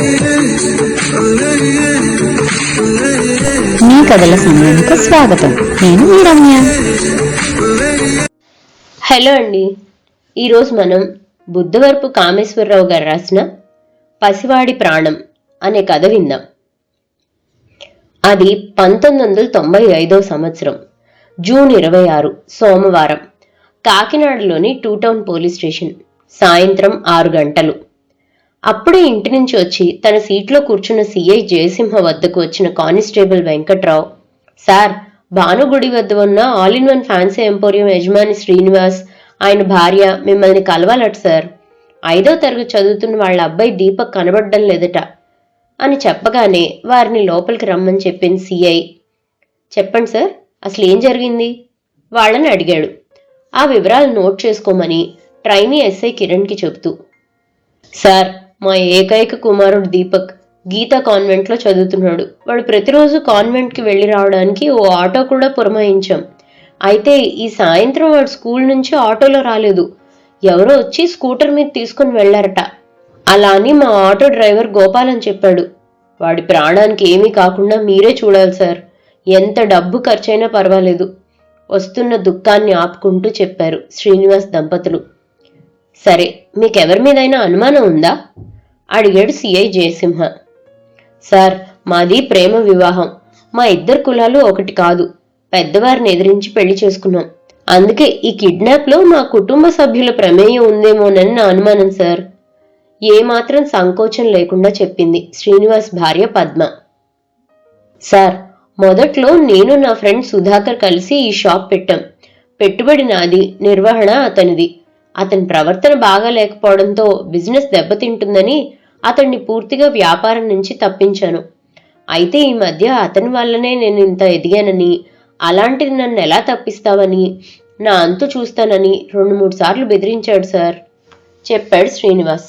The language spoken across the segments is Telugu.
మీ కథల సమయానికి స్వాగతం. నేను మీ రమ్య. హలో అండి. ఈరోజు మనం బుద్ధవరపు కామేశ్వరరావు గారు రాసిన పసివాడి ప్రాణం అనే కథ విందాం. అది పంతొమ్మిది వందల తొంభై ఐదో సంవత్సరం జూన్ ఇరవై ఆరు సోమవారం కాకినాడలోని టూ టౌన్ పోలీస్ స్టేషన్ సాయంత్రం ఆరు గంటలు. అప్పుడే ఇంటి నుంచి వచ్చి తన సీట్లో కూర్చున్న సిఐ జయసింహ వద్దకు వచ్చిన కానిస్టేబుల్ వెంకట్రావు సార్ భానుగుడి వద్ద ఉన్న all in one fancy emporium యజమాని శ్రీనివాస్ ఆయన భార్య మిమ్మల్ని కలవాలట సార్. ఐదో తరగతి చదువుతున్న వాళ్ళ అబ్బాయి దీపక్ కనబడడం లేదట అని చెప్పగానే వారిని లోపలికి రమ్మని చెప్పింది సిఐ చెప్పండి సార్ అసలు ఏం జరిగింది? వాళ్ళని అడిగాడు. ఆ వివరాలు నోట్ చేసుకోమని ట్రైనీ ఎస్ఐ కిరణ్కి చెబుతూ సార్ మా ఏకైక కుమారుడు దీపక్ గీతా కాన్వెంట్లో చదువుతున్నాడు. వాడు ప్రతిరోజు కాన్వెంట్కి వెళ్ళి రావడానికి ఓ ఆటో కూడా పురమాయించాం. అయితే ఈ సాయంత్రం వాడు స్కూల్ నుంచి ఆటోలో రాలేదు. ఎవరో వచ్చి స్కూటర్ మీద తీసుకుని వెళ్ళారట అలా అని మా ఆటో డ్రైవర్ గోపాల్ అని చెప్పాడు. వాడి ప్రాణానికి ఏమీ కాకుండా మీరే చూడాలి సార్. ఎంత డబ్బు ఖర్చైనా పర్వాలేదు. వస్తున్న దుఃఖాన్ని ఆపుకుంటూ చెప్పారు శ్రీనివాస్ దంపతులు. సరే మీకెవరి మీదైనా అనుమానం ఉందా? అడిగాడు సిఐ జయసింహ. సార్ మాది ప్రేమ వివాహం. మా ఇద్దరు కులాలు ఒకటి కాదు. పెద్దవారిని ఎదిరించి పెళ్ళి చేసుకున్నాం. అందుకే ఈ కిడ్నాప్లో మా కుటుంబ సభ్యుల ప్రమేయం ఉందేమోనని నా అనుమానం సార్. ఏమాత్రం సంకోచం లేకుండా చెప్పింది శ్రీనివాస్ భార్య పద్మ. సార్ మొదట్లో నేను నా ఫ్రెండ్ సుధాకర్ కలిసి ఈ షాప్ పెట్టాం. పెట్టుబడి నాది నిర్వహణ అతనిది. అతని ప్రవర్తన బాగా లేకపోవడంతో బిజినెస్ దెబ్బతింటుందని అతన్ని పూర్తిగా వ్యాపారం నుంచి తప్పించాను. అయితే ఈ మధ్య అతని వల్లనే నేను ఇంత ఎదిగానని అలాంటిది నన్ను ఎలా తప్పిస్తావని నా అంతు చూస్తానని రెండు మూడు సార్లు బెదిరించాడు సార్. చెప్పాడు శ్రీనివాస్.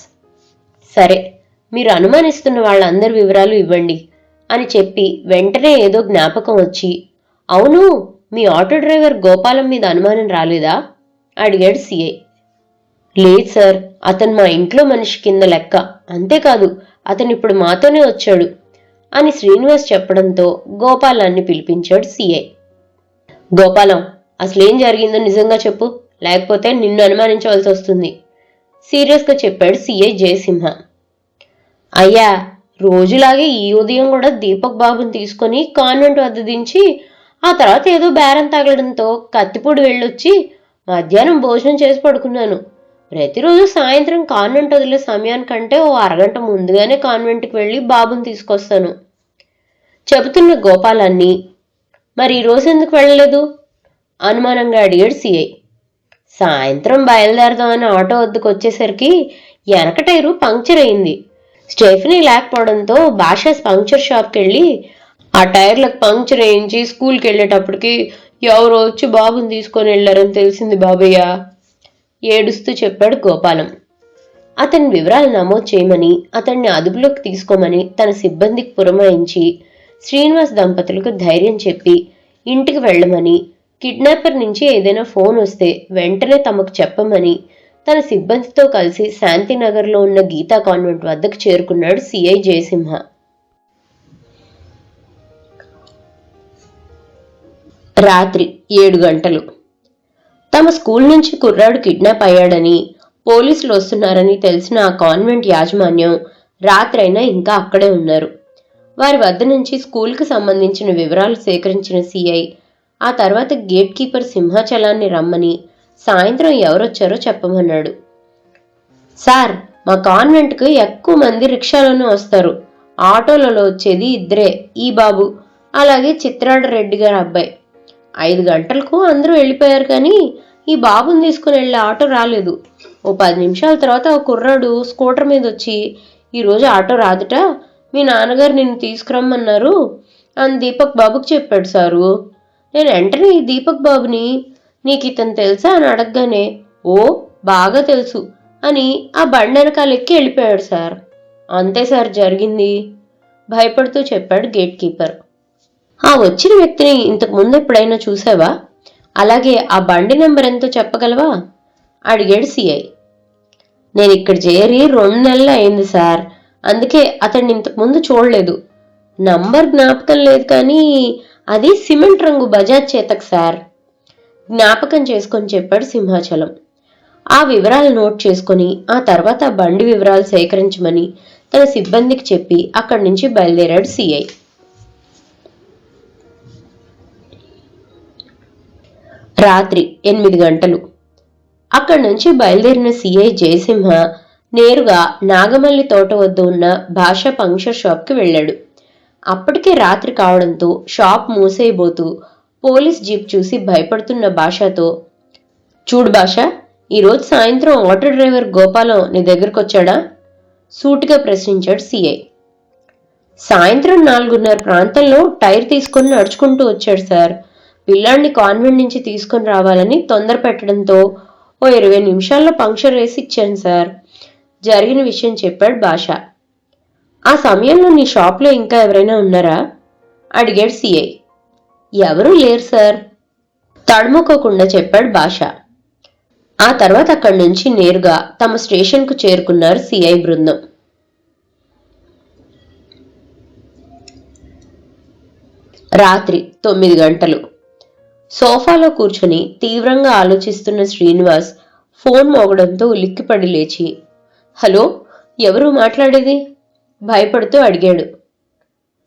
సరే మీరు అనుమానిస్తున్న వాళ్ళందరి వివరాలు ఇవ్వండి అని చెప్పి వెంటనే ఏదో జ్ఞాపకం వచ్చి అవును మీ ఆటో డ్రైవర్ గోపాలం మీద అనుమానం రాలేదా? అడిగాడు సిఐ లేదు సార్ అతను మా ఇంట్లో మనిషి కింద లెక్క. అంతేకాదు అతను ఇప్పుడు మాతోనే వచ్చాడు అని శ్రీనివాస్ చెప్పడంతో గోపాలాన్ని పిలిపించాడు సీఐ గోపాలం అసలేం జరిగిందో నిజంగా చెప్పు లేకపోతే నిన్ను అనుమానించవలసి వస్తుంది. సీరియస్గా చెప్పాడు సీఐ జయసింహ. అయ్యా రోజులాగే ఈ ఉదయం కూడా దీపక్ బాబుని తీసుకొని కాన్వెంట్ వద్ద దించి ఆ తర్వాత ఏదో బేరం తగలడంతో కత్తిపూడి వెళ్ళొచ్చి మధ్యాహ్నం భోజనం చేసి పడుకున్నాను. ప్రతిరోజు సాయంత్రం కాన్వెంట్ వదిలే సమయానికంటే ఓ అరగంట ముందుగానే కాన్వెంట్కి వెళ్ళి బాబుని తీసుకొస్తాను. చెబుతున్న గోపాలాన్ని మరి ఈరోజు ఎందుకు వెళ్ళలేదు? అనుమానంగా అడిగాడు సిఐ సాయంత్రం బయలుదేరదామని ఆటో వద్దకు వచ్చేసరికి వెనక టైరు పంక్చర్ అయింది. స్టెఫనీ లేకపోవడంతో భాషాస్ పంక్చర్ షాప్కి వెళ్ళి ఆ టైర్లకు పంక్చర్ వేయించి స్కూల్కి వెళ్ళేటప్పటికి ఎవరో వచ్చి బాబుని తీసుకొని వెళ్ళారని తెలిసింది బాబయ్య. ఏడుస్తూ చెప్పాడు గోపాలం. అతని వివరాలు నమోదు చేయమని అతన్ని అదుపులోకి తీసుకోమని తన సిబ్బందికి పురమాయించి శ్రీనివాస్ దంపతులకు ధైర్యం చెప్పి ఇంటికి వెళ్ళమని కిడ్నాపర్ నుంచి ఏదైనా ఫోన్ వస్తే వెంటనే తమకు చెప్పమని తన సిబ్బందితో కలిసి శాంతినగర్లో ఉన్న గీతా కాన్వెంట్ వద్దకు చేరుకున్నాడు సిఐ జయసింహ. రాత్రి ఏడు గంటలు. తమ స్కూల్ నుంచి కుర్రాడు కిడ్నాప్ అయ్యాడని పోలీసులు వస్తున్నారని తెలిసిన ఆ కాన్వెంట్ యాజమాన్యం రాత్రైనా ఇంకా అక్కడే ఉన్నారు. వారి వద్ద నుంచి స్కూల్కి సంబంధించిన వివరాలు సేకరించిన సిఐ ఆ తర్వాత గేట్ కీపర్ సింహాచలాన్ని రమ్మని సాయంత్రం ఎవరొచ్చారో చెప్పమన్నాడు. సార్ మా కాన్వెంట్కు ఎక్కువ మంది రిక్షాలోనే వస్తారు. ఆటోలలో వచ్చేది ఇద్దరే ఈ బాబు అలాగే చిత్రాడ రెడ్డి గారి అబ్బాయి. ఐదు గంటలకు అందరూ వెళ్ళిపోయారు కానీ ఈ బాబుని తీసుకుని వెళ్ళే ఆటో రాలేదు. ఓ పది నిమిషాల తర్వాత ఒక కుర్రాడు స్కూటర్ మీద వచ్చి ఈరోజు ఆటో రాదుట మీ నాన్నగారు నిన్ను తీసుకురమ్మన్నారు అని దీపక్ బాబుకి చెప్పాడు సారు. నేను వెంటనే ఈ దీపక్ బాబుని నీకు ఇతను తెలుసా అని అడగగానే ఓ బాగా తెలుసు అని ఆ బండి వెనకాల ఎక్కి వెళ్ళిపోయాడు సార్. అంతే సార్ జరిగింది భయపడుతూ చెప్పాడు గేట్ కీపర్. ఆ వచ్చిన వ్యక్తిని ఇంతకు ముందు ఎప్పుడైనా చూసావా? అలాగే ఆ బండి నెంబర్ ఎంతో చెప్పగలవా? అడిగాడు సిఐ. నేను ఇక్కడ చేరి రెండు నెలలు అయింది సార్. అందుకే అతన్ని ఇంతకు ముందు చూడలేదు. నంబర్ జ్ఞాపకం లేదు కానీ అది సిమెంట్ రంగు బజాజ్ చేతక్ సార్. జ్ఞాపకం చేసుకొని చెప్పాడు సింహాచలం. ఆ వివరాలు నోట్ చేసుకొని ఆ తర్వాత బండి వివరాలు సేకరించమని తన సిబ్బందికి చెప్పి అక్కడి నుంచి బయలుదేరాడు సిఐ. రాత్రి ఎనిమిది గంటలు. అక్కడి నుంచి బయలుదేరిన సిఐ జయసింహ నేరుగా నాగమల్లి తోట వద్ద ఉన్న భాష పంక్చర్ షాప్కి వెళ్ళాడు. అప్పటికే రాత్రి కావడంతో షాప్ మూసేయబోతూ పోలీస్ జీప్ చూసి భయపడుతున్న భాషతో చూడు భాష ఈరోజు సాయంత్రం ఆటో డ్రైవర్ గోపాలం నీ దగ్గరకు వచ్చాడా? సూటిగా ప్రశ్నించాడు సిఐ. సాయంత్రం నాలుగున్నర ప్రాంతంలో టైర్ తీసుకొని నడుచుకుంటూ వచ్చాడు సార్. పిల్లాడిని కాన్వెంట్ నుంచి తీసుకొని రావాలని తొందర పెట్టడంతో ఓ ఇరవై నిమిషాల్లో పంక్చర్ వేసి ఇచ్చాను సార్. జరిగిన విషయం చెప్పాడు భాష. ఆ సమయంలో నీ షాప్లో ఇంకా ఎవరైనా ఉన్నారా? అడిగాడు సిఐ ఎవరూ లేరు సార్. తడుముకోకుండా చెప్పాడు భాష. ఆ తర్వాత అక్కడి నుంచి నేరుగా తమ స్టేషన్కు చేరుకున్నారు సిఐ బృందం. రాత్రి తొమ్మిది గంటలు. సోఫాలో కూర్చొని తీవ్రంగా ఆలోచిస్తున్న శ్రీనివాస్ ఫోన్ మోగడంతో ఉలిక్కిపడి లేచి హలో ఎవరు మాట్లాడేది? భయపడుతూ అడిగాడు.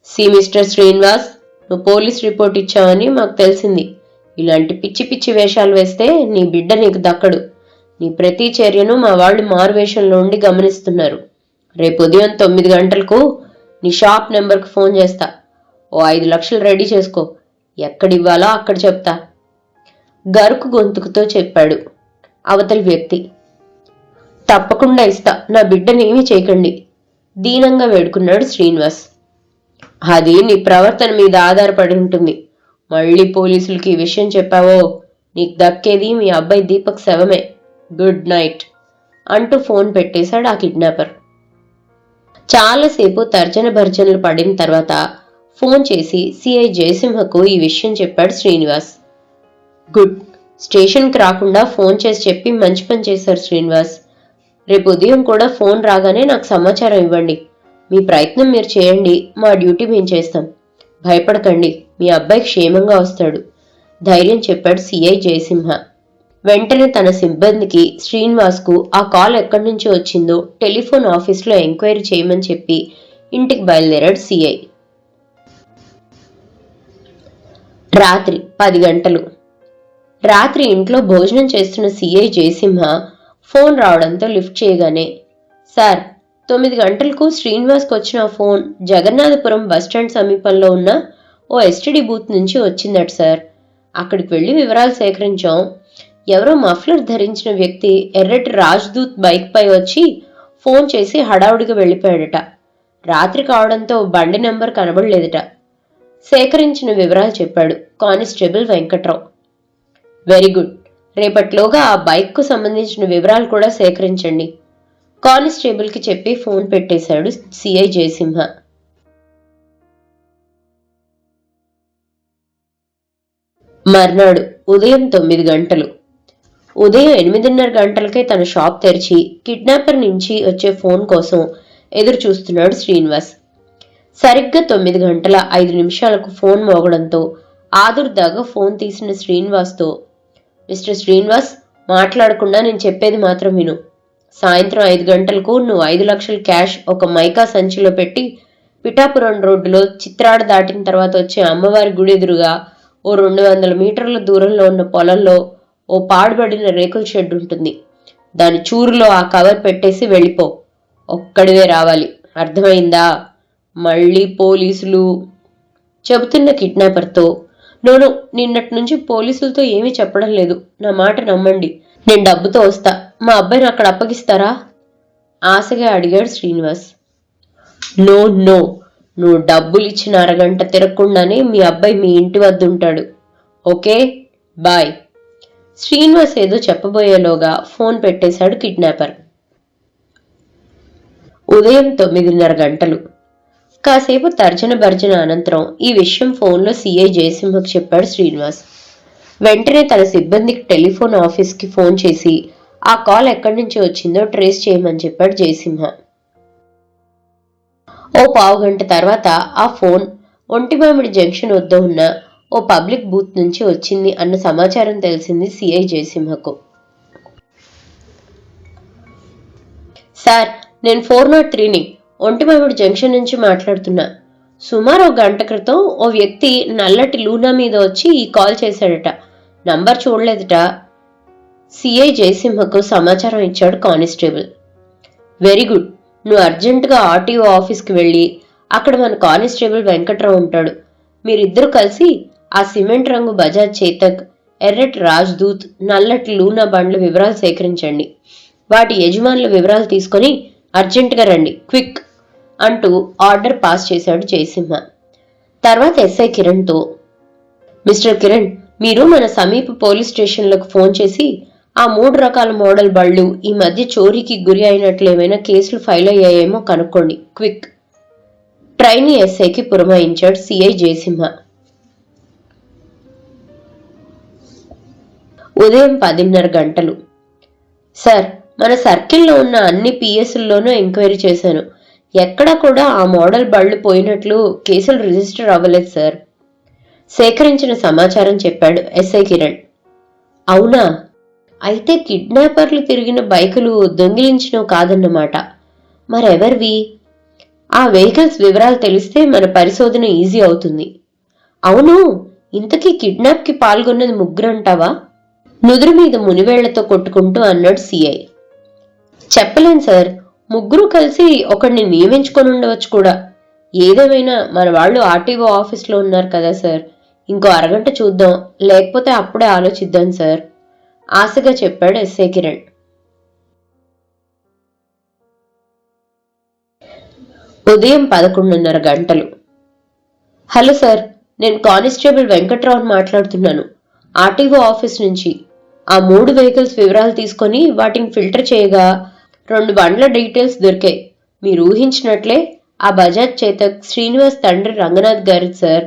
సి మిస్టర్ శ్రీనివాస్ నువ్వు పోలీస్ రిపోర్ట్ ఇచ్చావని మాకు తెలిసింది. ఇలాంటి పిచ్చి పిచ్చి వేషాలు వేస్తే నీ బిడ్డ నీకు దక్కడు. నీ ప్రతి చర్యను మా వాళ్ళు మారువేషంలో ఉండి గమనిస్తున్నారు. రేపు ఉదయం తొమ్మిది గంటలకు నీ షాప్ నెంబర్కి ఫోన్ చేస్తా. ఓ ఐదు లక్షలు రెడీ చేసుకో. ఎక్కడివ్వాలో అక్కడ చెప్తా. గరుకు గొంతుకుతో చెప్పాడు అవతలి వ్యక్తి. తప్పకుండా ఇస్తా నా బిడ్డనేమీ చేయకండి దీనంగా వేడుకున్నాడు శ్రీనివాస్. అది నీ ప్రవర్తన మీద ఆధారపడి ఉంటుంది. మళ్ళీ పోలీసులకి ఈ విషయం చెప్పావో నీకు దక్కేది మీ అబ్బాయి దీపక్ శవమే. గుడ్ నైట్ అంటూ ఫోన్ పెట్టేశాడు ఆ కిడ్నాపర్. చాలాసేపు తర్జన భర్జనలు పడిన తర్వాత ఫోన్ చేసి సిఐ జయసింహకు ఈ విషయం చెప్పాడు శ్రీనివాస్. గుడ్. స్టేషన్కి రాకుండా ఫోన్ చేసి చెప్పి మంచి పని చేశారు శ్రీనివాస్. రేపు ఉదయం కూడా ఫోన్ రాగానే నాకు సమాచారం ఇవ్వండి. మీ ప్రయత్నం మీరు చేయండి. మా డ్యూటీ మేము చేస్తాం. భయపడకండి. మీ అబ్బాయి క్షేమంగా వస్తాడు. ధైర్యం చెప్పాడు సిఐ జయసింహ. వెంటనే తన సిబ్బందికి శ్రీనివాస్కు ఆ కాల్ ఎక్కడి నుంచి వచ్చిందో టెలిఫోన్ ఆఫీస్లో ఎంక్వైరీ చేయమని చెప్పి ఇంటికి బయలుదేరాడు సిఐ. రాత్రి పది గంటలు. రాత్రి ఇంట్లో భోజనం చేస్తున్న సిఐ జయసింహ ఫోన్ రావడంతో లిఫ్ట్ చేయగానే సార్ తొమ్మిది గంటలకు శ్రీనివాస్కి వచ్చిన ఫోన్ జగన్నాథపురం బస్టాండ్ సమీపంలో ఉన్న ఓ ఎస్టీడీ బూత్ నుంచి వచ్చిందట సార్. అక్కడికి వెళ్ళి వివరాలు సేకరించాం. ఎవరో మఫ్లర్ ధరించిన వ్యక్తి ఎర్రటి రాజ్దూత్ బైక్ పై వచ్చి ఫోన్ చేసి హడావుడిగా వెళ్ళిపోయాడట. రాత్రి కావడంతో బండి నెంబర్ కనబడలేదట. సేకరించిన వివరాలు చెప్పాడు కానిస్టేబుల్ వెంకట్రావు. Very good. రేపట్లోగా ఆ బైక్కు సంబంధించిన వివరాలు కూడా సేకరించండి. కానిస్టేబుల్కి చెప్పి ఫోన్ పెట్టేశాడు సిఐ జయసింహ. మర్నాడు ఉదయం తొమ్మిది గంటలు. ఉదయం ఎనిమిదిన్నర గంటలకే తన షాప్ తెరిచి కిడ్నాపర్ నుంచి వచ్చే ఫోన్ కోసం ఎదురు చూస్తున్నాడు శ్రీనివాస్. సరిగ్గా తొమ్మిది గంటల ఐదు నిమిషాలకు ఫోన్ మోగడంతో ఆదుర్దాగా ఫోన్ తీసిన శ్రీనివాస్తో మిస్టర్ శ్రీనివాస్ మాట్లాడకుండా నేను చెప్పేది మాత్రం విను. సాయంత్రం ఐదు గంటలకు నువ్వు ఐదు లక్షల క్యాష్ ఒక మైకా సంచిలో పెట్టి పిఠాపురం రోడ్డులో చిత్రాడ దాటిన తర్వాత వచ్చే అమ్మవారి గుడి ఎదురుగా ఓ రెండు వందల మీటర్ల దూరంలో ఉన్న పొలంలో ఓ పాడుబడిన రేకుల షెడ్ ఉంటుంది. దాని చూరులో ఆ కవర్ పెట్టేసి వెళ్ళిపో. ఒక్కడివే రావాలి. అర్థమైందా? మళ్ళీ పోలీసులు చెబుతున్న కిడ్నాపర్తో నోను నిన్నటి నుంచి పోలీసులతో ఏమీ చెప్పడం లేదు. నా మాట నమ్మండి. నేను డబ్బుతో వస్తా. మా అబ్బాయిని అక్కడ అప్పగిస్తారా? ఆశగా అడిగాడు శ్రీనివాస్. No no. నువ్వు డబ్బులు ఇచ్చిన అరగంట తిరగకుండానే మీ అబ్బాయి మీ ఇంటి వద్ద ఉంటాడు. ఓకే? బాయ్. శ్రీనివాస్ ఏదో చెప్పబోయేలోగా ఫోన్ పెట్టేశాడు కిడ్నాపర్. ఉదయం తొమ్మిదిన్నర గంటలు. కాసేపు తర్జన భర్జన అనంతరం ఈ విషయం ఫోన్లో సీఐ జయసింహకు చెప్పాడు శ్రీనివాస్. వెంటనే తన సిబ్బందికి టెలిఫోన్ ఆఫీస్కి ఫోన్ చేసి ఆ కాల్ ఎక్కడి నుంచి వచ్చిందో ట్రేస్ చేయమని చెప్పాడు జయసింహ. ఓ పావుగంట తర్వాత ఆ ఫోన్ ఒంటిమామిడి జంక్షన్ వద్ద ఉన్న ఓ పబ్లిక్ బూత్ నుంచి వచ్చింది అన్న సమాచారం తెలిసింది సిఐ జయసింహకు. సార్ నేను ఫోర్ నాట్ త్రీని ఒంటిమామిడి జంక్షన్ నుంచి మాట్లాడుతున్నా. సుమారు ఒక గంట క్రితం ఓ వ్యక్తి నల్లటి లూనా మీద వచ్చి ఈ కాల్ చేశాడట. నంబర్ చూడలేదట. సిఐ జయసింహకు సమాచారం ఇచ్చాడు కానిస్టేబుల్. Very good. నువ్వు అర్జెంటుగా ఆర్టీఓ ఆఫీస్కి వెళ్ళి అక్కడ మన కానిస్టేబుల్ వెంకట్రావు ఉంటాడు. మీరిద్దరూ కలిసి ఆ సిమెంట్ రంగు బజాజ్ చేతక్ ఎర్రటి రాజ్దూత్ నల్లటి లూనా బండ్ల వివరాలు సేకరించండి. వాటి యజమానుల వివరాలు తీసుకొని అర్జెంటుగా రండి. క్విక్. అంటూ ఆర్డర్ పాస్ చేశాడు జయసింహ. తర్వాత ఎస్ఐ కిరణ్తో మిస్టర్ కిరణ్ మీరు మన సమీప పోలీస్ స్టేషన్లకు ఫోన్ చేసి ఆ మూడు రకాల మోడల్ బళ్ళు ఈ మధ్య చోరీకి గురి అయినట్లు ఏమైనా కేసులు ఫైల్ అయ్యాయేమో కనుక్కోండి. క్విక్. ట్రైన్ ఎస్ఐకి పురమాయించాడు సిఐ జయసింహ. ఉదయం పదిన్నర గంటలు. సార్ మన సర్కిల్లో ఉన్న అన్ని పిఎస్ల్లోనూ ఎంక్వైరీ చేశాను. ఎక్కడా కూడా ఆ మోడల్ బళ్ళు పోయినట్లు కేసులు రిజిస్టర్ అవ్వలేదు సార్. సేకరించిన సమాచారం చెప్పాడు ఎస్ఐ కిరణ్. అవునా? అయితే కిడ్నాపర్లు తిరిగిన బైకులు దొంగిలించినవి కాదన్నమాట. మరెవరివి? ఆ వెహికల్స్ వివరాలు తెలిస్తే మన పరిశోధన ఈజీ అవుతుంది. అవును ఇంతకీ కిడ్నాప్కి పాల్గొన్నది ముగ్గురంటావా? నుదురు మీద మునివేళ్ళతో కొట్టుకుంటూ అన్నాడు సిఐ. చెప్పలేను సార్. ముగ్గురు కలిసి ఒకడిని నియమించుకొని ఉండవచ్చు కూడా. ఏదేమైనా మన వాళ్ళు ఆర్టీఓ ఆఫీస్లో ఉన్నారు కదా సార్. ఇంకో అరగంట చూద్దాం. లేకపోతే అప్పుడే ఆలోచిద్దాం సార్. ఆశగా చెప్పాడు ఎస్ఏ కిరణ్. ఉదయం పదకొండున్నర గంటలు. హలో సార్ నేను కానిస్టేబుల్ వెంకట్రావుని మాట్లాడుతున్నాను. ఆర్టీఓ ఆఫీస్ నుంచి. ఆ మూడు వెహికల్స్ వివరాలు తీసుకొని వాటిని ఫిల్టర్ చేయగా రెండు బండ్ల డీటెయిల్స్ దొరికాయి మీరు ఊహించినట్లే ఆ బజాజ్ చేతక్ శ్రీనివాస్ తండ్రి రంగనాథ్ గారి సార్.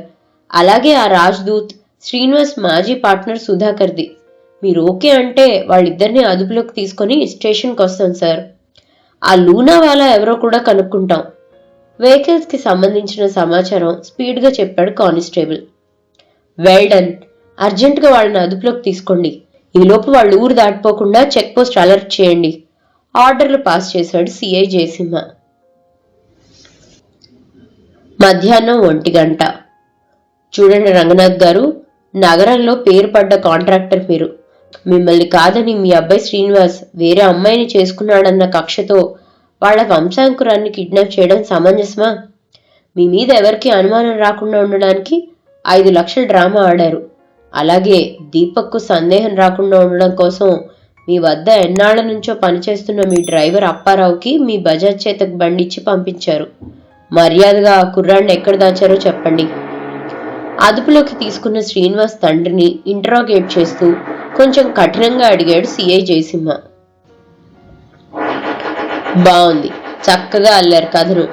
అలాగే ఆ రాజ్దూత్ శ్రీనివాస్ మాజీ పార్ట్నర్ సుధాకర్ది. మీరు ఓకే అంటే వాళ్ళిద్దరిని అదుపులోకి తీసుకొని స్టేషన్కి వస్తాం సార్. ఆ లూనా వాళ్ళ ఎవరో కూడా కనుక్కుంటాం. వెహికల్స్కి సంబంధించిన సమాచారం స్పీడ్గా చెప్పాడు కానిస్టేబుల్. Well done. అర్జెంటుగా వాళ్ళని అదుపులోకి తీసుకోండి. ఈలోపు వాళ్ళు ఊరు దాటిపోకుండా చెక్ పోస్ట్ అలర్ట్ చేయండి. ఆర్డర్లు పాస్ చేశాడు సిఐ జయసింహ. మధ్యాహ్నం ఒంటి గంట. చూడండి రంగనాథ్ గారు నగరంలో పేరు పడ్డ కాంట్రాక్టర్ మీరు. మిమ్మల్ని కాదని మీ అబ్బాయి శ్రీనివాస్ వేరే అమ్మాయిని చేసుకున్నాడన్న కక్షతో వాళ్ళ వంశాంకురాన్ని కిడ్నాప్ చేయడం సమంజసమా? మీ మీద ఎవరికి అనుమానం రాకుండా ఉండడానికి ఐదు లక్షల డ్రామా ఆడారు. అలాగే దీపక్కు సందేహం రాకుండా ఉండడం కోసం మీ వద్ద ఎన్నాళ్ళ నుంచో పనిచేస్తున్న మీ డ్రైవర్ అప్పారావుకి మీ బజాజ్ చేతకు బండిచ్చి పంపించారు. మర్యాదగా ఆ కుర్రాన్ని ఎక్కడ దాచారో చెప్పండి. అదుపులోకి తీసుకున్న శ్రీనివాస్ తండ్రిని ఇంటరాగేట్ చేస్తూ కొంచెం కఠినంగా అడిగాడు సిఐ జయసింహ. బాగుంది చక్కగా అల్లారు కథను.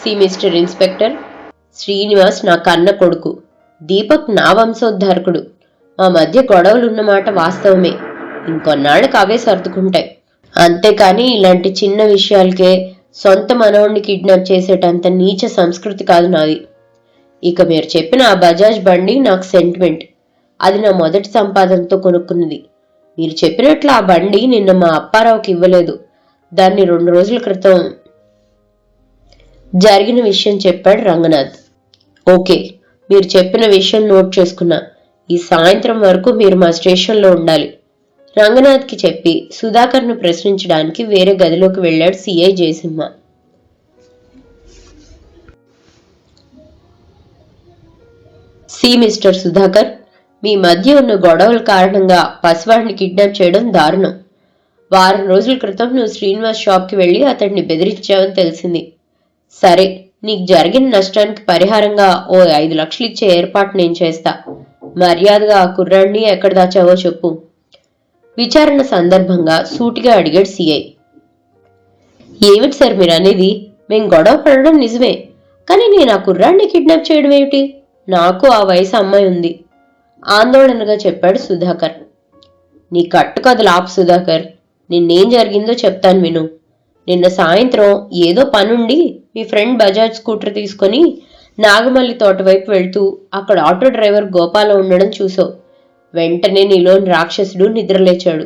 సి. Mister inspector. శ్రీనివాస్ నా కన్న కొడుకు. దీపక్ నా వంశోద్ధారకుడు. మా మధ్య గొడవలున్నమాట వాస్తవమే. ఇంకొన్నాళ్ళకి అవే సర్దుకుంటాయి. అంతేకాని ఇలాంటి చిన్న విషయాలకే సొంత మనవణ్ణి కిడ్నాప్ చేసేటంత నీచ సంస్కృతి కాదు నాది. ఇక మీరు చెప్పిన ఆ బజాజ్ బండి నాకు సెంటిమెంట్ అది నా మొదటి సంపాదనతో కొనుక్కున్నది. మీరు చెప్పినట్లు ఆ బండి నిన్న మా అప్పారావుకి ఇవ్వలేదు. దాన్ని రెండు రోజుల క్రితం జరిగిన విషయం చెప్పాడు రంగనాథ్. ఓకే మీరు చెప్పిన విషయం నోట్ చేసుకున్నా. ఈ సాయంత్రం వరకు మీరు మా స్టేషన్లో ఉండాలి. రంగనాథ్కి చెప్పి సుధాకర్ను ప్రశ్నించడానికి వేరే గదిలోకి వెళ్ళాడు CI Jayasimha. See mister Sudhakar మీ మధ్య ఉన్న గొడవల కారణంగా పసివాడిని కిడ్నాప్ చేయడం దారుణం. వారం రోజుల క్రితం నువ్వు శ్రీనివాస్ షాప్కి వెళ్ళి అతడిని బెదిరించావని తెలిసింది. సరే నీకు జరిగిన నష్టానికి పరిహారంగా ఓ ఐదు లక్షలు ఇచ్చే ఏర్పాటు నేను చేస్తా. మర్యాదగా ఆ కుర్రాడిని ఎక్కడ దాచావో చెప్పు. విచారణ సందర్భంగా సూటిగా అడిగాడు సిఐ. ఏమిటి సార్ మీరు అనేది? మేం గొడవ పడడం నిజమే. కానీ నేను ఆ కుర్రాన్ని కిడ్నాప్ చేయడం ఏమిటి? నాకు ఆ వయసు అమ్మాయి ఉంది. ఆందోళనగా చెప్పాడు సుధాకర్. నీ కట్టుకథలు ఆపు సుధాకర్. నిన్నేం జరిగిందో చెప్తాను విను. నిన్న సాయంత్రం ఏదో పనుండి మీ ఫ్రెండ్ బజాజ్ స్కూటర్ తీసుకొని నాగమల్లి తోట వైపు వెళ్తూ అక్కడ ఆటో డ్రైవర్ గోపాల ఉండడం చూసావు వెంటనే నీలోని రాక్షసుడు నిద్రలేచాడు.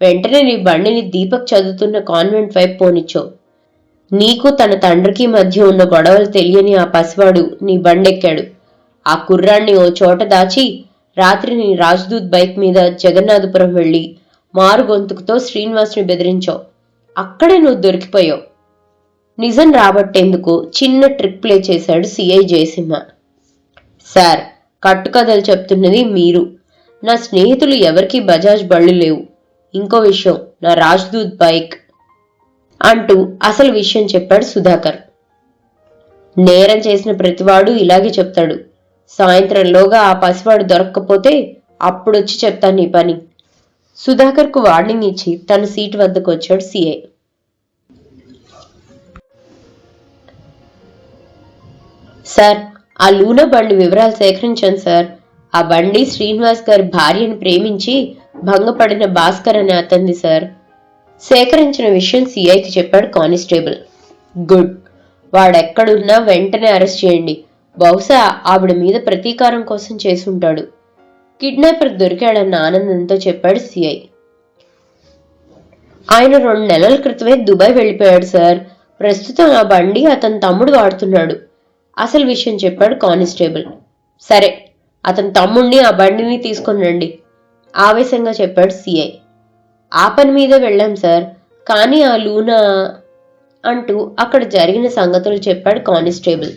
వెంటనే నీ బండిని దీపక్ చదువుతున్న కాన్వెంట్ వైపు పోనిచ్చావు. నీకు తన తండ్రికి మధ్య ఉన్న గొడవలు తెలియని ఆ పసివాడు నీ బండెక్కాడు. ఆ కుర్రాన్ని ఓ చోట దాచి రాత్రి నీ రాజ్దూత్ బైక్ మీద జగన్నాథపురం వెళ్ళి మారు గొంతుకుతో శ్రీనివాస్ని బెదిరించావు. అక్కడే నువ్వు దొరికిపోయావు. నిజం రాబట్టేందుకు చిన్న ట్రిక్ ప్లే చేశాడు సిఐ జయసింహ. సార్ కట్టుకథలు చెప్తున్నది మీరు. నా స్నేహితులు ఎవరికీ బజాజ్ బళ్ళు లేవు. ఇంకో విషయం నా రాజ్దూత్ బైక్ అంటూ అసలు విషయం చెప్పాడు సుధాకర్. నేరం చేసిన ప్రతివాడు ఇలాగే చెప్తాడు. సాయంత్రంలోగా ఆ పసివాడు దొరక్కపోతే అప్పుడొచ్చి చెప్తాను నీ పని. సుధాకర్కు వార్నింగ్ ఇచ్చి తన సీట్ వద్దకు వచ్చాడు సీఐ సార్ ఆ లూనా బండి వివరాలు సేకరించాను సార్. ఆ బండి శ్రీనివాస్ గారి భార్యను ప్రేమించి భంగపడిన భాస్కర్ అని అతంది సార్. సేకరించిన విషయం సిఐకి చెప్పాడు కానిస్టేబుల్. గుడ్. వాడెక్కడున్నా వెంటనే అరెస్ట్ చేయండి. బహుశా ఆవిడ మీద ప్రతీకారం కోసం చేసుంటాడు. కిడ్నాపర్ దొరికాడన్న ఆనందంతో చెప్పాడు సిఐ. ఆయన రెండు నెలల క్రితమే దుబాయ్ వెళ్ళిపోయాడు సార్. ప్రస్తుతం ఆ బండి అతని తమ్ముడు వాడుతున్నాడు. అసలు విషయం చెప్పాడు కానిస్టేబుల్. సరే. అతని తమ్ముణ్ణి ఆ బండిని తీసుకొని రండి ఆవేశంగా చెప్పాడు సిఐ. ఆ పని మీద వెళ్ళాం సార్ కానీ ఆ లూనా అంటూ అక్కడ జరిగిన సంగతులు చెప్పాడు కానిస్టేబుల్.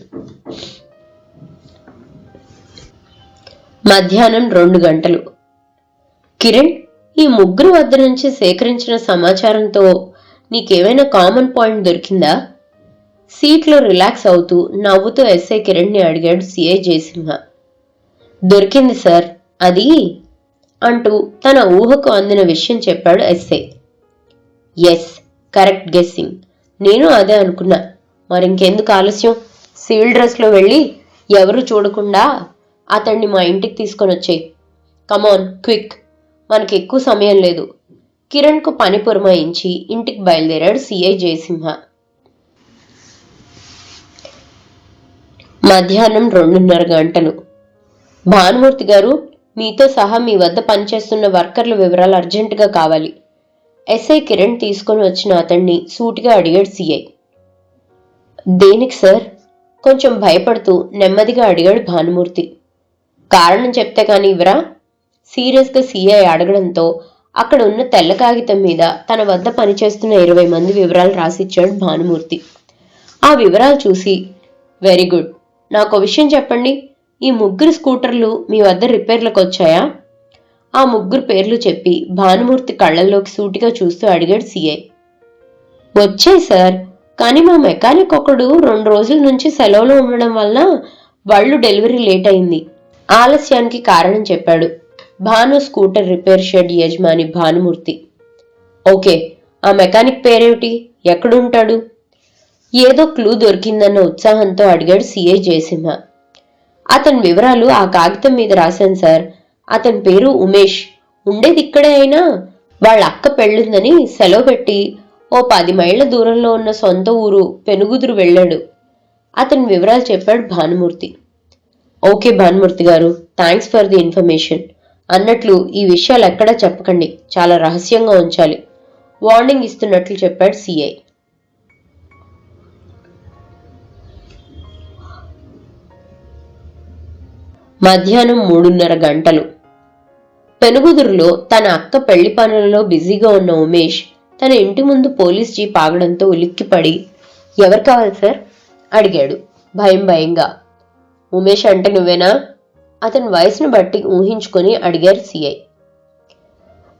మధ్యాహ్నం రెండు గంటలు. కిరణ్ ఈ ముగ్గురు వద్ద నుంచి సేకరించిన సమాచారంతో నీకేమైనా కామన్ పాయింట్ దొరికిందా? సీట్లో రిలాక్స్ అవుతూ నవ్వుతూ ఎస్ఐ కిరణ్ని అడిగాడు సిఐ జయసింహ. దొరికింది సార్. అది? అంటూ తన ఊహకు అందిన విషయం చెప్పాడు ఎస్ఏ. Yes correct guessing. నేను అదే అనుకున్నా. మరింకెందుకు ఆలస్యం? సివిల్ డ్రెస్లో వెళ్ళి ఎవరు చూడకుండా అతన్ని మా ఇంటికి తీసుకొని వచ్చేయి కమాన్ క్విక్. మనకి ఎక్కువ సమయం లేదు. కిరణ్కు పని పురమాయించి ఇంటికి బయలుదేరాడు సిఐ జయసింహ. మధ్యాహ్నం రెండున్నర గంటలు. భానుమూర్తి గారు మీతో సహా మీ వద్ద పనిచేస్తున్న వర్కర్ల వివరాలు అర్జెంటుగా కావాలి. ఎస్ఐ కిరణ్ తీసుకొని వచ్చిన అతన్ని సూటిగా అడిగాడు సిఐ. దేనికి సార్? కొంచెం భయపడుతూ నెమ్మదిగా అడిగాడు భానుమూర్తి. కారణం చెప్తే కానీ ఇవరా సీరియస్గా సిఐ అడగడంతో అక్కడ ఉన్న తెల్ల కాగితం మీద తన వద్ద పనిచేస్తున్న ఇరవై మంది వివరాలు రాసిచ్చాడు భానుమూర్తి. ఆ వివరాలు చూసి వెరీ గుడ్. నాకు విషయం చెప్పండి. ఈ ముగ్గురు స్కూటర్లు మీ వద్ద రిపేర్లకు వచ్చాయా? ఆ ముగ్గురు పేర్లు చెప్పి భానుమూర్తి కళ్ళల్లోకి సూటిగా చూస్తూ అడిగాడు సిఐ వచ్చాయి సార్ కానీ మా మెకానిక్ ఒకడు రెండు రోజుల నుంచి సెలవులో ఉండడం వల్ల వాళ్ళు డెలివరీ లేట్ అయింది. ఆలస్యానికి కారణం చెప్పాడు భాను స్కూటర్ రిపేర్ షెడ్ యజమాని భానుమూర్తి. ఓకే ఆ మెకానిక్ పేరేమిటి? ఎక్కడుంటాడు ఏదో క్లూ దొరికిందన్న ఉత్సాహంతో అడిగాడు సిఐ జయసింహ. అతని వివరాలు ఆ కాగితం మీద రాశాను సార్. అతని పేరు ఉమేష్. ఉండేది ఇక్కడే అయినా? వాళ్ళ అక్క పెళ్ళుందని సెలవు పెట్టి ఓ పది మైళ్ళ దూరంలో ఉన్న సొంత ఊరు పెనుగుదురు వెళ్ళాడు. అతని వివరాలు చెప్పాడు భానుమూర్తి. ఓకే భానుమూర్తి గారు థ్యాంక్స్ ఫర్ ది ఇన్ఫర్మేషన్. అన్నట్లు ఈ విషయాలు ఎక్కడా చెప్పకండి చాలా రహస్యంగా ఉంచాలి. వార్నింగ్ ఇస్తున్నట్లు చెప్పాడు సిఐ. మధ్యాహ్నం మూడున్నర గంటలు. పెనుగుదురులో తన అక్క పెళ్ళి పనులలో బిజీగా ఉన్న ఉమేష్ తన ఇంటి ముందు పోలీస్ జీప్ ఆగడంతో ఉలిక్కిపడి ఎవరు కావాలి సార్? అడిగాడు భయం భయంగా. ఉమేష్ అంటే నువ్వేనా? అతని వయసును బట్టి ఊహించుకొని అడిగారు సిఐ.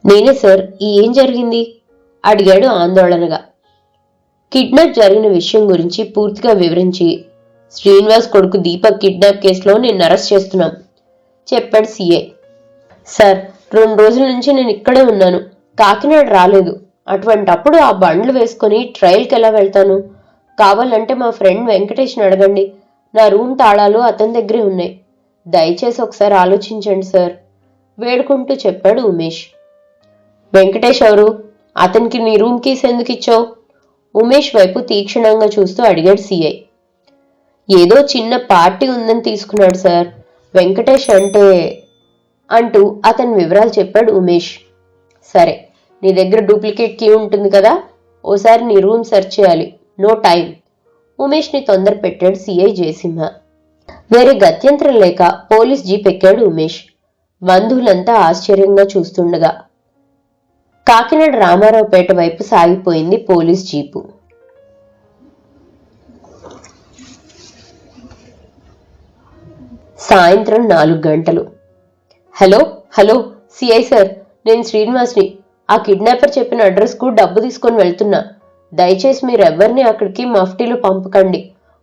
నేనే సార్ ఈ ఏం జరిగింది? అడిగాడు ఆందోళనగా. కిడ్నాప్ జరిగిన విషయం గురించి పూర్తిగా వివరించి శ్రీనివాస్ కొడుకు దీపక్ కిడ్నాప్ కేసులో నేను అరెస్ట్ చేస్తున్నాం. చెప్పాడు సీఏ. సార్ రెండు రోజుల నుంచి నేను ఇక్కడే ఉన్నాను. కాకినాడ రాలేదు. అటువంటప్పుడు ఆ బండ్లు వేసుకొని ట్రయల్కి ఎలా వెళ్తాను? కావాలంటే మా ఫ్రెండ్ వెంకటేష్ని అడగండి. నా రూమ్ తాళాలు అతని దగ్గరే ఉన్నాయి. దయచేసి ఒకసారి ఆలోచించండి సార్. వేడుకుంటూ చెప్పాడు ఉమేష్. వెంకటేష్ ఎవరు? అతనికి నీ రూమ్ కీస్ ఎందుకు ఇచ్చావు? ఉమేష్ వైపు తీక్షణంగా చూస్తూ అడిగాడు సీఐ ఏదో చిన్న పార్టీ ఉందని తీసుకున్నాడు సార్. వెంకటేష్ అంటే అంటూ అతని వివరాలు చెప్పాడు ఉమేష్. సరే నీ దగ్గర డూప్లికేట్ కీ ఉంటుంది కదా? ఓసారి నీ రూమ్ సెర్చ్ చేయాలి. No time. ఉమేష్ని తొందర పెట్టాడు సిఐ జయసింహ. వేరే గత్యంతరం లేక పోలీస్ జీప్ ఎక్కాడు ఉమేష్. బంధువులంతా ఆశ్చర్యంగా చూస్తుండగా. కాకినాడ రామారావుపేట వైపు సాగిపోయింది పోలీస్ జీపు. సాయంత్రం నాలుగు గంటలు. హలో హలో సిఐ సార్ నేను శ్రీనివాస్ని. ఆ కిడ్నాపర్ చెప్పిన అడ్రస్కు డబ్బు తీసుకొని వెళ్తున్నా. దయచేసి మీరు ఎవరిని అక్కడికి మఫ్టీలో పంపకండి.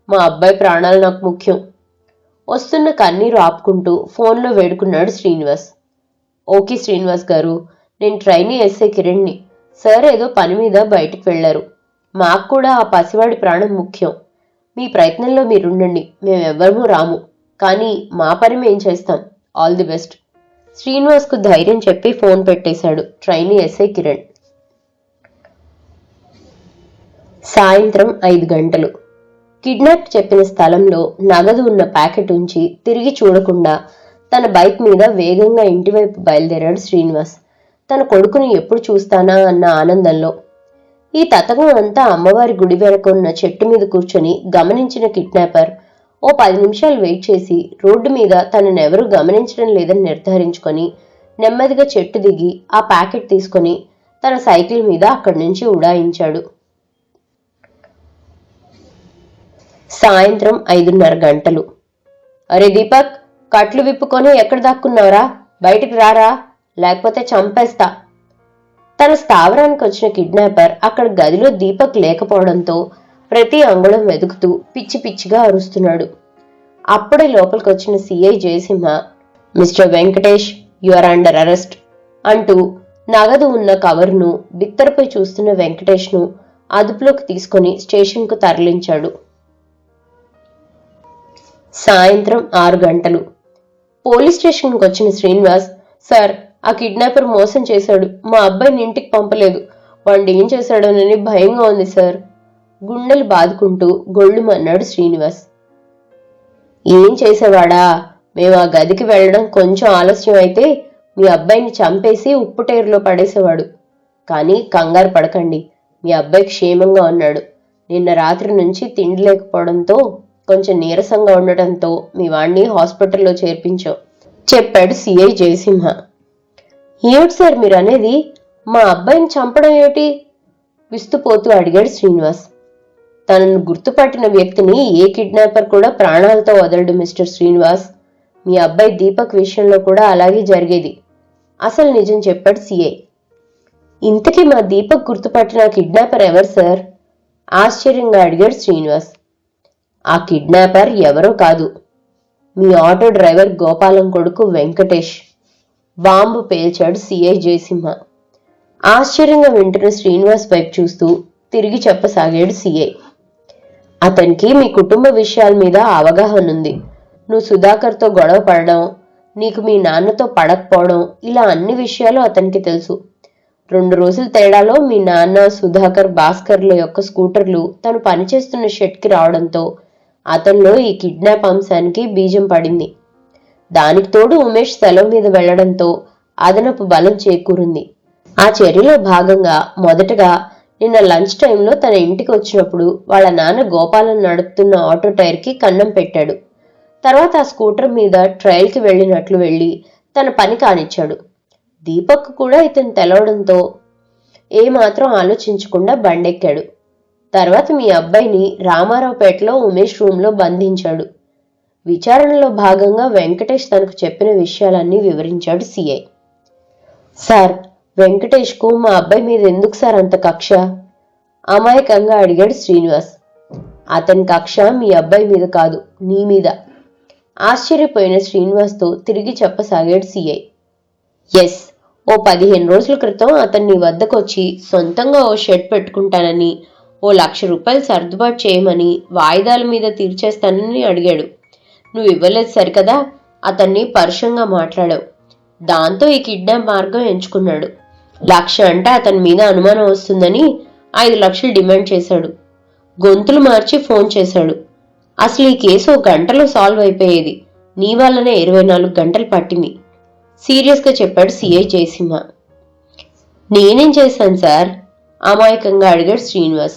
మా అబ్బాయి ప్రాణాలు నాకు ముఖ్యం. వస్తున్న కన్నీరు ఆపుకుంటూ ఫోన్లో వేడుకున్నాడు శ్రీనివాస్. ఓకే శ్రీనివాస్ గారు నేను ట్రైనీ ఎస్ఏ కిరణ్ని. సార్ ఏదో పని మీద బయటికి వెళ్ళారు మాకు కూడా ఆ పసివాడి ప్రాణం ముఖ్యం. మీ ప్రయత్నంలో మీరుండండి. మేమెవ్వరమూ రాము. కానీ మా పని మేం చేస్తాం. All the best. శ్రీనివాస్కు ధైర్యం చెప్పి ఫోన్ పెట్టేశాడు ట్రైనీ ఎస్ఐ కిరణ్. సాయంత్రం ఐదు గంటలు. కిడ్నాప్ చెప్పిన స్థలంలో నగదు ఉన్న ప్యాకెట్ ఉంచి తిరిగి చూడకుండా తన బైక్ మీద వేగంగా ఇంటివైపు బయలుదేరాడు శ్రీనివాస్. తన కొడుకుని ఎప్పుడు చూస్తానా అన్న ఆనందంలో. ఈ తతకం అంతా అమ్మవారి గుడి వెనక ఉన్న చెట్టు మీద కూర్చొని గమనించిన కిడ్నాపర్ ఓ పది నిమిషాలు వెయిట్ చేసి రోడ్డు మీద తనను ఎవరూ గమనించడం లేదని నిర్ధారించుకొని నెమ్మదిగా చెట్టు దిగి ఆ ప్యాకెట్ తీసుకొని తన సైకిల్ మీద అక్కడి నుంచి ఉడాయించాడు. సాయంత్రం ఐదున్నర గంటలు. అరే దీపక్ కట్లు విప్పుకొని ఎక్కడ దాక్కున్నావురా? బయటికి రారా? లేకపోతే చంపేస్తా. తన స్థావరానికి వచ్చిన కిడ్నాపర్ అక్కడ గదిలో దీపక్ లేకపోవడంతో ప్రతి అంగుళం వెతుకుతూ పిచ్చి పిచ్చిగా అరుస్తున్నాడు. అప్పుడే లోపలికి వచ్చిన CI Jayasimha mister Venkatesh you are under arrest అంటూ నగదు ఉన్న కవర్ను బిత్తరపై చూస్తున్న వెంకటేష్ను అదుపులోకి తీసుకొని స్టేషన్కు తరలించాడు. సాయంత్రం ఆరు గంటలు. పోలీస్ స్టేషన్కి వచ్చిన శ్రీనివాస్ సార్ ఆ కిడ్నాపర్ మోసం చేశాడు. మా అబ్బాయిని ఇంటికి పంపలేదు. వాడు ఏం చేశాడోనని భయంగా ఉంది సార్. గుండెలు బాదుకుంటూ గొళ్ళుమన్నాడు శ్రీనివాస్. ఏం చేసేవాడా? మేము ఆ గదికి వెళ్ళడం కొంచెం ఆలస్యం అయితే మీ అబ్బాయిని చంపేసి ఉప్పుటేరులో పడేసేవాడు. కానీ కంగారు పడకండి మీ అబ్బాయి క్షేమంగా ఉన్నాడు. నిన్న రాత్రి నుంచి తిండి లేకపోవడంతో కొంచెం నీరసంగా ఉండటంతో మీ వాణ్ణి హాస్పిటల్లో చేర్పించాం చెప్పాడు సిఐ జయసింహ. ఏమిటి సార్ మీరు అనేది మా అబ్బాయిని చంపడం ఏమిటి? విస్తుపోతూ అడిగాడు శ్రీనివాస్. తనను గుర్తుపట్టిన వ్యక్తిని ఏ కిడ్నాపర్ కూడా ప్రాణాలతో వదలడు మిస్టర్ శ్రీనివాస్. మీ అబ్బాయి దీపక్ విషయంలో కూడా అలాగే జరిగేది. అసలు నిజం చెప్పాడు సిఐ ఇంతకీ మా దీపక్ గుర్తుపట్టిన కిడ్నాపర్ ఎవరు సార్? ఆశ్చర్యంగా అడిగాడు శ్రీనివాస్. ఆ కిడ్నాపర్ ఎవరో కాదు. మీ ఆటో డ్రైవర్ గోపాలం కొడుకు వెంకటేష్. బాంబు పేల్చాడు సిఐ జయసింహ. ఆశ్చర్యంగా వింటున్న శ్రీనివాస్ వైపు చూస్తూ తిరిగి చెప్పసాగాడు సిఐ అతనికి మీ కుటుంబ విషయాల మీద అవగాహన ఉంది. నువ్వు సుధాకర్తో గొడవ పడడం నీకు మీ నాన్నతో పడకపోవడం ఇలా అన్ని విషయాలు అతనికి తెలుసు. రెండు రోజుల తేడాలో మీ నాన్న సుధాకర్ భాస్కర్ల యొక్క స్కూటర్లు తను పనిచేస్తున్న షెడ్కి రావడంతో అతనిలో ఈ కిడ్నాప్ అంశానికి బీజం పడింది. దానికి తోడు ఉమేష్ సెలవు మీద వెళ్ళడంతో అదనపు బలం చేకూరింది. ఆ చర్యలో భాగంగా మొదటగా నిన్న లంచ్ టైంలో తన ఇంటికి వచ్చినప్పుడు వాళ్ళ నాన్న గోపాలం నడుపుతున్న ఆటో టైర్కి కన్నం పెట్టాడు. తర్వాత ఆ స్కూటర్ మీద ట్రయల్కి వెళ్ళినట్లు వెళ్ళి తన పని కానిచ్చాడు. దీపక్ కూడా ఇతను తెలవడంతో ఏమాత్రం ఆలోచించకుండా బండెక్కాడు. తర్వాత మీ అబ్బాయిని రామారావుపేటలో ఉమేష్ రూమ్లో బంధించాడు. విచారణలో భాగంగా వెంకటేష్ తనకు చెప్పిన విషయాలన్నీ వివరించాడు సిఐ. సార్ వెంకటేష్కు మా అబ్బాయి మీద ఎందుకు సార్ అంత కక్ష? అమాయకంగా అడిగాడు శ్రీనివాస్. అతని కక్ష మీ అబ్బాయి మీద కాదు నీ మీద. ఆశ్చర్యపోయిన శ్రీనివాస్తో తిరిగి చెప్పసాగాడు సిఐ ఎస్ ఓ పదిహేను రోజుల క్రితం అతన్ని నీ వద్దకు వచ్చి సొంతంగా ఓ షెడ్ పెట్టుకుంటానని ఓ లక్ష రూపాయలు సర్దుబాటు చేయమని వాయిదాల మీద తీర్చేస్తానని అడిగాడు. నువ్వు ఇవ్వలేదు సరికదా? అతన్ని పరుషంగా మాట్లాడావు. దాంతో ఈ కిడ్నాప్ మార్గం ఎంచుకున్నాడు. లక్ష అంటే అతని మీద అనుమానం వస్తుందని ఐదు లక్షలు డిమాండ్ చేశాడు. గొంతులు మార్చి ఫోన్ చేశాడు. అసలు ఈ కేసు ఒక గంటలో సాల్వ్ అయిపోయేది. నీ వల్లనే ఇరవై నాలుగు గంటలు పట్టింది. సీరియస్గా చెప్పాడు సిఐ జయసింహ. నేనేం చేశాను సార్? అమాయకంగా అడిగాడు శ్రీనివాస్.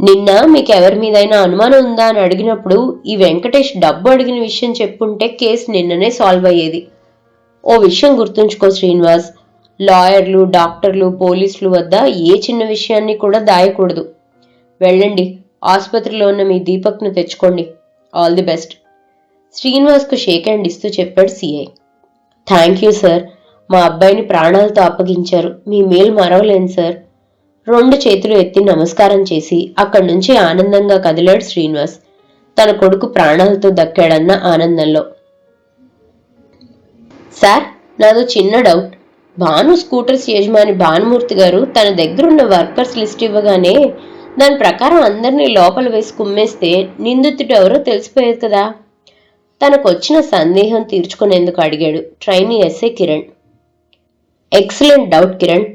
నిన్న మీకు ఎవరి మీదైనా అనుమానం ఉందా అని అడిగినప్పుడు ఈ వెంకటేష్ డబ్బు అడిగిన విషయం చెప్పుంటే కేసు నిన్ననే సాల్వ్ అయ్యేది. ఓ విషయం గుర్తుంచుకో శ్రీనివాస్. లాయర్లు డాక్టర్లు పోలీసులు వద్ద ఏ చిన్న విషయాన్ని కూడా దాయకూడదు. వెళ్ళండి. ఆసుపత్రిలో ఉన్న మీ దీపక్ను తెచ్చుకోండి. All the best. శ్రీనివాస్కు shake hand ఇస్తూ చెప్పాడు సిఐ. Thank you sir. మా అబ్బాయిని ప్రాణాలతో అప్పగించారు. మీ మేలు మరవలేను సార్. రెండు చేతులు ఎత్తి నమస్కారం చేసి అక్కడి నుంచి ఆనందంగా కదిలాడు శ్రీనివాస్. తన కొడుకు ప్రాణాలతో దక్కాడన్న ఆనందంలో. సార్ నాదో చిన్న డౌట్. భాను స్కూటర్స్ యజమాని భానుమూర్తి గారు తన దగ్గర ఉన్న వర్కర్స్ లిస్ట్ ఇవ్వగానే దాని ప్రకారం అందరినీ లోపల వేసి కుమ్మేస్తే నిందితుడు ఎవరో తెలిసిపోయేది కదా? తనకు వచ్చిన సందేహం తీర్చుకునేందుకు అడిగాడు trainee SA Kiran. Excellent doubt Kiran.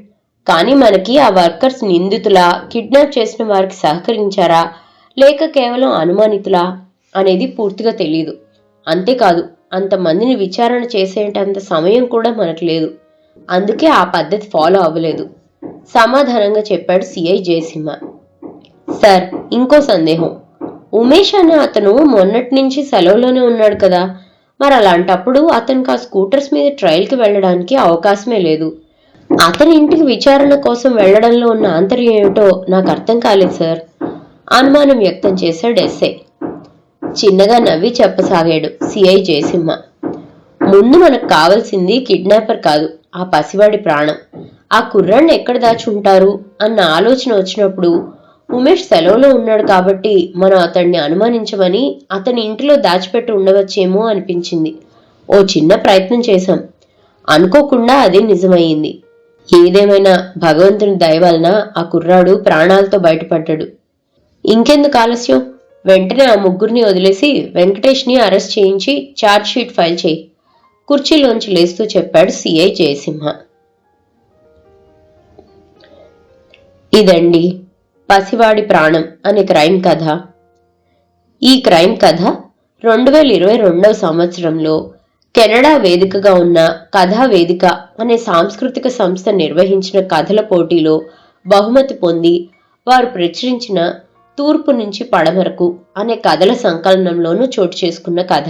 కానీ మనకి ఆ వర్కర్స్ నిందితులా? కిడ్నాప్ చేసిన వారికి సహకరించారా? లేక కేవలం అనుమానితులా? అనేది పూర్తిగా తెలియదు అంతేకాదు అంతమందిని విచారణ చేసేటంత సమయం కూడా మనకు లేదు. అందుకే ఆ పద్ధతి ఫాలో అవ్వలేదు. సమాధానంగా చెప్పాడు సిఐ జయసింహ. సార్ ఇంకో సందేహం. ఉమేష్ అన్న అతను మొన్నటి నుంచి సెలవులోనే ఉన్నాడు కదా. మరి అలాంటప్పుడు అతనికి ఆ స్కూటర్స్ మీద ట్రయల్కి వెళ్ళడానికి అవకాశమే లేదు. అతని ఇంటికి విచారణ కోసం వెళ్ళడంలో ఉన్న ఆంతర్యం ఏమిటో నాకు అర్థం కాలేదు సార్. అనుమానం వ్యక్తం చేశాడు ఎస్ఐ చిన్నగా నవ్వి చెప్పసాగాడు సిఐ జయసింహ. ముందు మనకు కావాల్సింది కిడ్నాపర్ కాదు. ఆ పసివాడి ప్రాణం. ఆ కుర్రాన్ని ఎక్కడ దాచుంటారు అన్న ఆలోచన వచ్చినప్పుడు ఉమేష్ సెలవులో ఉన్నాడు కాబట్టి మనం అతన్ని అనుమానించమని అతని ఇంటిలో దాచిపెట్టి ఉండవచ్చేమో అనిపించింది. ఓ చిన్న ప్రయత్నం చేశాం. అనుకోకుండా అది నిజమయ్యింది. ఏదేమైనా భగవంతుని దయ వలన ఆ కుర్రాడు ప్రాణాలతో బయటపడ్డాడు. ఇంకెందుకు ఆలస్యం? వెంటనే ఆ ముగ్గురిని వదిలేసి వెంకటేష్ని అరెస్ట్ చేయించి ఛార్జ్ షీట్ ఫైల్ చేయి. కుర్చీలోంచి లేస్తూ చెప్పాడు సిఐ జయసింహ. ఇదండి పసివాడి ప్రాణం అనే క్రైమ్ కథ. ఈ క్రైమ్ కథ రెండు వేల ఇరవై రెండవ సంవత్సరంలో కెనడా వేదికగా ఉన్న కథా వేదిక అనే సాంస్కృతిక సంస్థ నిర్వహించిన కథల పోటీలో బహుమతి పొంది వారు ప్రచురించిన తూర్పు నుంచి పడమరకు అనే కథల సంకలనంలోనూ చోటు చేసుకున్న కథ.